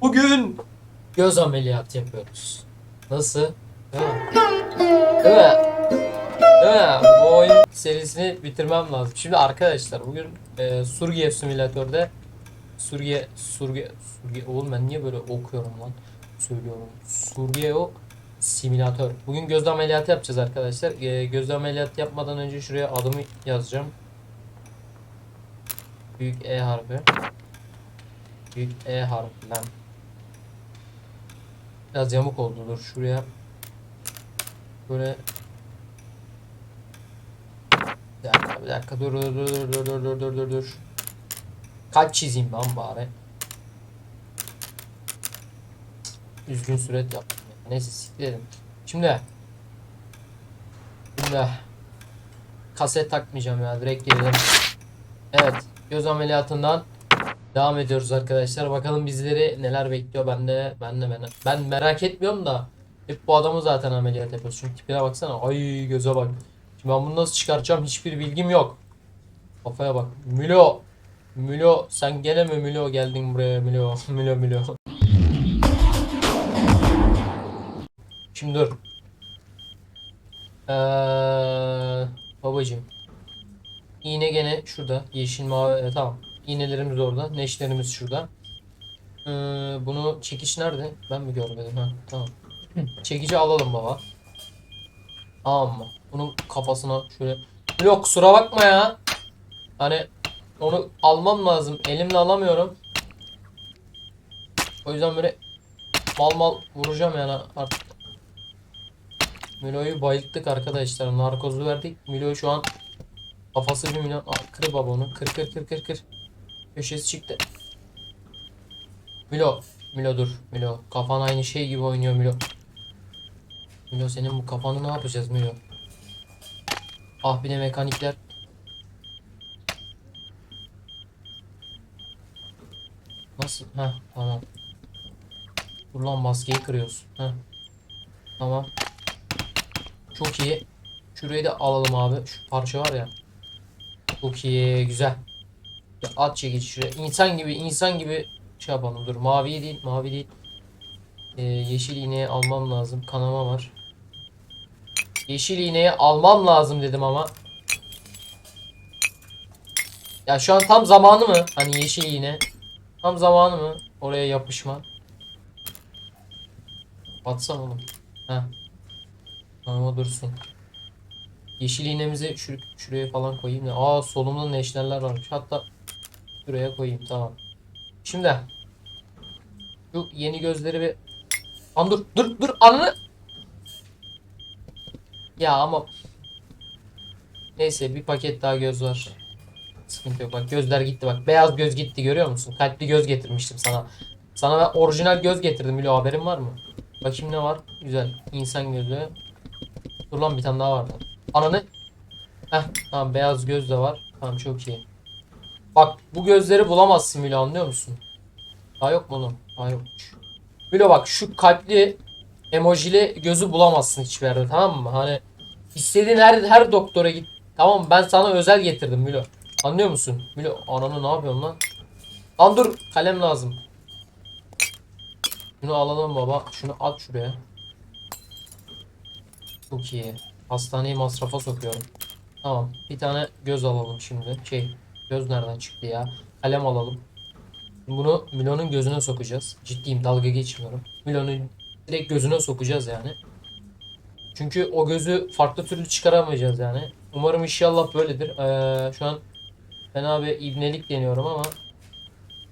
Bugün göz ameliyatı yapıyoruz. Nasıl? Değil mi? Değil mi? Değil? Bu oyun serisini bitirmem lazım. Şimdi arkadaşlar bugün e, Surgiye simülatörde Surgiye Surgiye Surgiye oğlum ben niye böyle okuyorum lan? Söylüyorum. Surgiye o simülatör. Bugün göz ameliyatı yapacağız arkadaşlar. E, göz ameliyatı yapmadan önce şuraya adımı yazacağım. Büyük E harfi. Büyük E harfi lan. Biraz yamuk oldu dur şuraya. Böyle bir dakika bir dakika dur dur dur dur dur dur dur dur dur. Kalp çizeyim ben bari. Üzgün süret yaptım. ya. Neyse siklerim. Şimdi Şimdi kaset takmayacağım ya direkt girelim. Evet göz ameliyatından devam ediyoruz arkadaşlar. Bakalım bizleri neler bekliyor. Ben de ben de ben, ben merak etmiyorum da hep bu adamı zaten ameliyat yapıyoruz. Çünkü tipine baksana. Ay göze bak. Şimdi ben bunu nasıl çıkaracağım hiçbir bilgim yok. Kafaya bak. Mülo. Mülo sen gene mi Mülo geldin buraya Mülo. Mülo Mülo. Şimdi dur. Ee, babacığım. İğne gene şurada. Yeşil mavi. e, tamam. İğnelerimiz orada. Neşterimiz şurada. Ee, bunu çekiş nerede? Ben mi görmedim? Ha, tamam. Çekici alalım baba. Tamam mı? Bunun kafasına şöyle. Yok kusura bakma ya. Hani onu almam lazım. Elimle alamıyorum. O yüzden böyle mal mal vuracağım yani artık. Milo'yu bayılttık arkadaşlar. Narkozu verdik. Milo şu an kafası bir milyon. Aa, kır baba onu. Kır kır kır kır kır. Köşesi çıktı. Milo. Milo dur. Milo. Kafan aynı şey gibi oynuyor Milo. Milo senin bu kafanı ne yapacağız Milo? Ah bir de mekanikler. Nasıl? Heh tamam. Dur lan maskeyi kırıyorsun. Heh. Tamam. Çok iyi. Şurayı da alalım abi. Şu parça var ya. Çok iyi. Güzel. Ya at çekici şuraya. İnsan gibi insan gibi şey yapalım. Dur mavi değil. Mavi değil. Ee, yeşil iğneyi almam lazım. Kanama var. Yeşil iğneyi almam lazım dedim ama. Ya şu an tam zamanı mı? Hani yeşil iğne. Tam zamanı mı? Oraya yapışma. Batsam oğlum. Heh. Kanama dursun. Yeşil iğnemizi şur şuraya falan koyayım da. Aa solumda neşterler varmış. Hatta şuraya koyayım tamam. Şimdi şu yeni gözleri bir Lan dur dur dur ananı Ya ama Neyse bir paket daha göz var. Sıkıntı yok bak gözler gitti bak. Beyaz göz gitti görüyor musun? Kalpli göz getirmiştim sana. Sana ben orijinal göz getirdim Milo haberin var mı? Bakayım ne var? Güzel. İnsan gözü. Dur lan bir tane daha vardı. Ananı. Heh tamam beyaz göz de var. Tamam çok iyi. Bak bu gözleri bulamazsın Milo anlıyor musun? Daha yok mu oğlum? Daha yokmuş. Milo bak şu kalpli emojili gözü bulamazsın hiçbir yerde tamam mı? Hani istediğin her her doktora git. Tamam ben sana özel getirdim Milo. Anlıyor musun? Milo ananı ne yapıyorsun lan? Lan dur kalem lazım. Şunu alalım baba. Şunu at şuraya. Çok iyi. Hastaneyi masrafa sokuyorum. Tamam. Bir tane göz alalım şimdi. Şey, göz nereden çıktı ya? Kalem alalım. Bunu Milo'nun gözüne sokacağız. Ciddiyim, dalga geçmiyorum. Milo'nun direkt gözüne sokacağız yani. Çünkü o gözü farklı türlü çıkaramayacağız yani. Umarım inşallah böyledir. Ee, şu an fena bir ibnelik deniyorum ama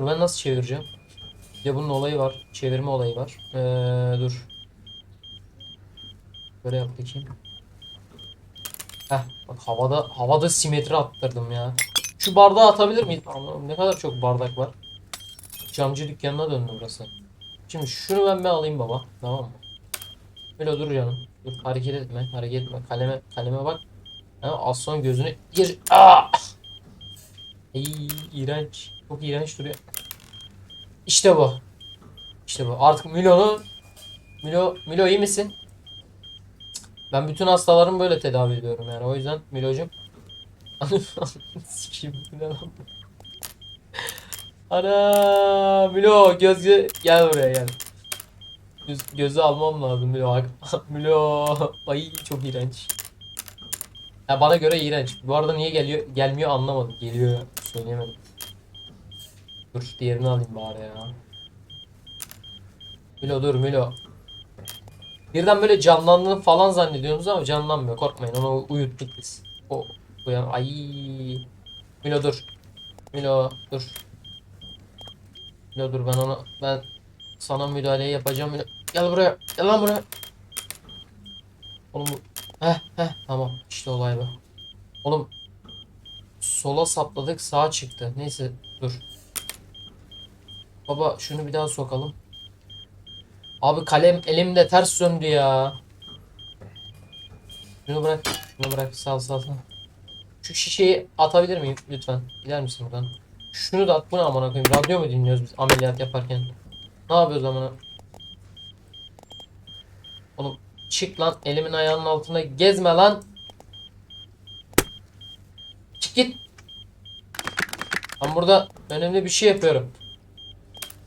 Dur ben nasıl çevireceğim? Bir de bunun olayı var. Çevirme olayı var. Ee, dur. Böyle yap bakayım. Heh, bak havada havada simetri attırdım ya. Şu bardağı atabilir miyiz? Allah'ım ne kadar çok bardak var. Camcı dükkanına döndü burası. Şimdi şunu ben bir alayım baba. Tamam mı? Böyle dur canım. Dur hareket etme. Hareket etme. Kaleme kaleme bak. Ha, az sonra gözünü gir. Aa! Ey, iğrenç. Çok iğrenç duruyor. İşte bu. İşte bu. Artık Milo'nu Milo Milo iyi misin? Ben bütün hastalarımı böyle tedavi ediyorum yani. O yüzden Milo'cum Sikeyim, bu ne lan? Ana Milo göz gel buraya gel. Göz, gözü almam lazım Milo. Milo. Ay çok iğrenç. Ya bana göre iğrenç. Bu arada niye geliyor gelmiyor anlamadım. Geliyor söyleyemedim. Dur diğerini alayım bari ya. Milo dur Milo. Birden böyle canlandığını falan zannediyorsunuz ama canlanmıyor. Korkmayın onu uyuttuk biz. O uyan ay. Milo dur. Milo dur. Milo dur ben ona ben sana müdahaleyi yapacağım. Milo. Gel buraya. Gel lan buraya. Oğlum bu- heh heh tamam işte olay bu. Oğlum sola sapladık sağa çıktı. Neyse dur. Baba şunu bir daha sokalım. Abi kalem elimde ters döndü ya. Şunu bırak. Şunu bırak. Sal sal sal. Şu şişeyi atabilir miyim lütfen? Gider misin buradan? Şunu da at. Bu ne amına koyayım? Radyo mu dinliyoruz biz ameliyat yaparken? Ne yapıyoruz amına? Oğlum çık lan. Elimin ayağının altında gezme lan. Çık git. Ben burada önemli bir şey yapıyorum.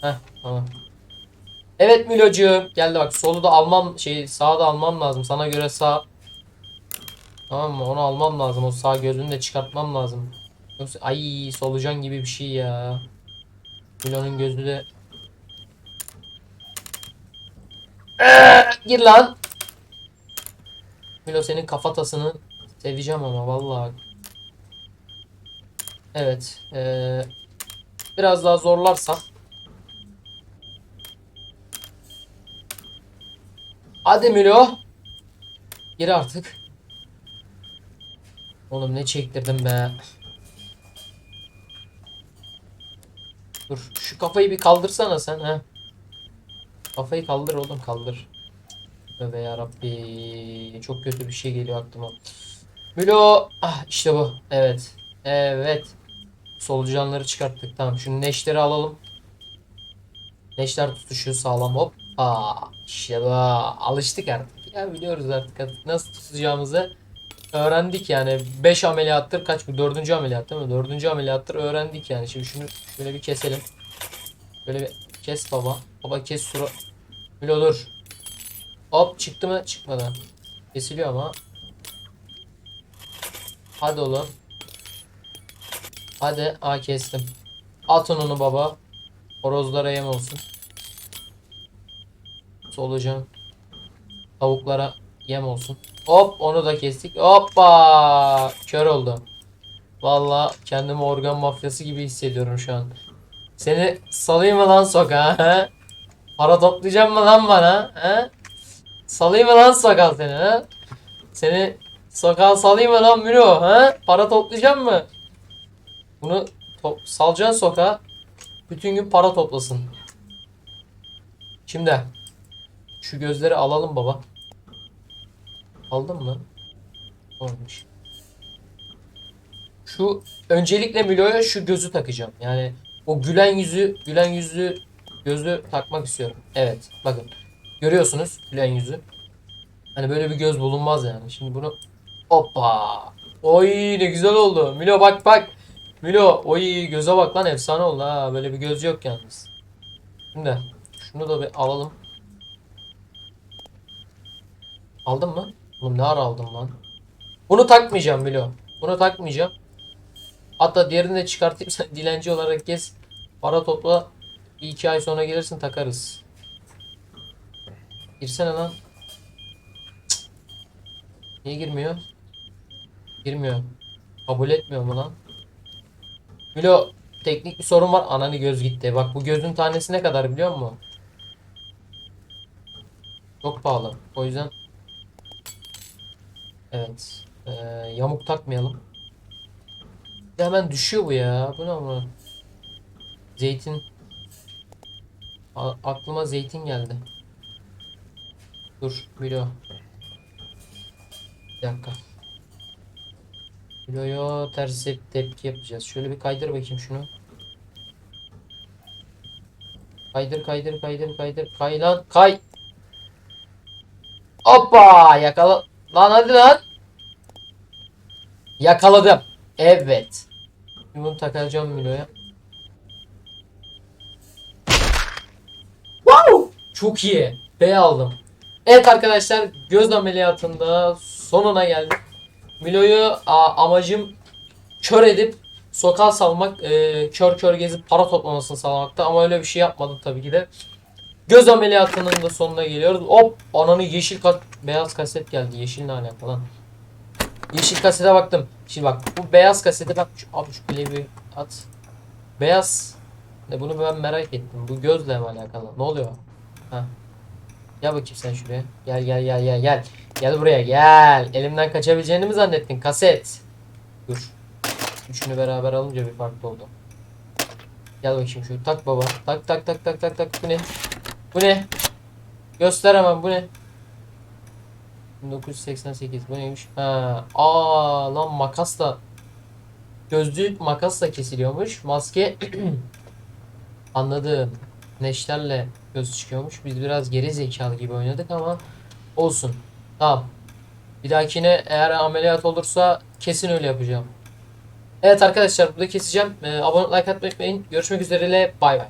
Heh tamam. Evet Milocuğum. Geldi bak solu da almam şey sağı da almam lazım. Sana göre sağ. Tamam mı? Onu almam lazım. O sağ gözünü de çıkartmam lazım. Yoksa ay solucan gibi bir şey ya. Milo'nun gözü de Eee, Gir lan. Milo senin kafatasını seveceğim ama vallahi. Evet. eee, biraz daha zorlarsam Hadi Milo. Gir artık. Oğlum ne çektirdim be. Dur şu kafayı bir kaldırsana sen ha. Kafayı kaldır oğlum kaldır. Tövbe yarabbi. Çok kötü bir şey geliyor aklıma. Milo. Ah işte bu. Evet. Evet. Solucanları çıkarttık. Tamam şu neşleri alalım. Neşter tutuşu sağlam hop. Aa, işte bu. Alıştık artık. Ya biliyoruz artık nasıl tutacağımızı öğrendik yani. 5 ameliyattır kaç bu? 4. ameliyat değil mi? 4. ameliyattır öğrendik yani. Şimdi şunu şöyle bir keselim. Böyle bir kes baba. Baba kes sura. Milo dur. Hop çıktı mı? Çıkmadı. Kesiliyor ama. Hadi oğlum. Hadi. Aa kestim. Atın onu baba. Horozlara yem olsun. Solucan. Tavuklara yem olsun. Hop onu da kestik. Hoppa. Kör oldu. Vallahi kendimi organ mafyası gibi hissediyorum şu an. Seni salayım mı lan sokağa? Para toplayacağım mı lan bana? He? Salayım mı lan sokağa seni? He? Seni sokağa salayım mı lan Miro? He? Para toplayacağım mı? Bunu top salacaksın sokağa. Bütün gün para toplasın. Şimdi şu gözleri alalım baba. Aldın mı? Olmuş. Şu öncelikle Milo'ya şu gözü takacağım. Yani o gülen yüzü, gülen yüzü gözü takmak istiyorum. Evet, bakın. Görüyorsunuz gülen yüzü. Hani böyle bir göz bulunmaz yani. Şimdi bunu hoppa. Oy ne güzel oldu. Milo bak bak. Milo oy göze bak lan efsane oldu ha. Böyle bir göz yok yalnız. Şimdi şunu da bir alalım. Aldın mı? Oğlum ne ara aldım lan? Bunu takmayacağım Milo. Bunu takmayacağım. Hatta diğerini de çıkartayım sen dilenci olarak gez. Para topla. Bir iki ay sonra gelirsin takarız. Girsene lan. Cık. Niye girmiyor? Girmiyor. Kabul etmiyor mu lan? Milo teknik bir sorun var. Ananı göz gitti. Bak bu gözün tanesi ne kadar biliyor musun? Çok pahalı. O yüzden Evet. Ee, yamuk takmayalım. Hemen düşüyor bu ya. Bu ne bu? Zeytin. A- aklıma zeytin geldi. Dur Milo. Bir dakika. Milo'ya ters tep- tepki yapacağız. Şöyle bir kaydır bakayım şunu. Kaydır kaydır kaydır kaydır. Kay lan kay. Hoppa yakala. Lan hadi lan. Yakaladım. Evet. Bunu takacağım Milo'ya. Wow! Çok iyi. B aldım. Evet arkadaşlar göz ameliyatında sonuna geldim. Milo'yu amacım kör edip sokağa salmak, e, kör kör gezip para toplamasını sağlamakta ama öyle bir şey yapmadım tabii ki de. Göz ameliyatının da sonuna geliyoruz. Hop ananı yeşil kart beyaz kaset geldi. Yeşil ne alaka lan? Yeşil kasete baktım. Şimdi bak bu beyaz kasete bak şu, abi şu bir at. Beyaz. Ne bunu ben merak ettim. Bu gözle mi alakalı? Ne oluyor? Ha. Gel bakayım sen şuraya. Gel gel gel gel gel. Gel buraya gel. Elimden kaçabileceğini mi zannettin? Kaset. Dur. Üçünü beraber alınca bir farklı oldu. Gel bakayım şu. Tak baba. Tak tak tak tak tak tak. Bu ne? Bu ne? Göster hemen bu ne? 1988 bu neymiş? Ha, aa lan makasla gözlük makasla kesiliyormuş. Maske anladım. Neşterle göz çıkıyormuş. Biz biraz geri zekalı gibi oynadık ama olsun. Tamam. Bir dahakine eğer ameliyat olursa kesin öyle yapacağım. Evet arkadaşlar burada keseceğim. Ee, abone like atmayı unutmayın. Görüşmek üzere. Bay bay.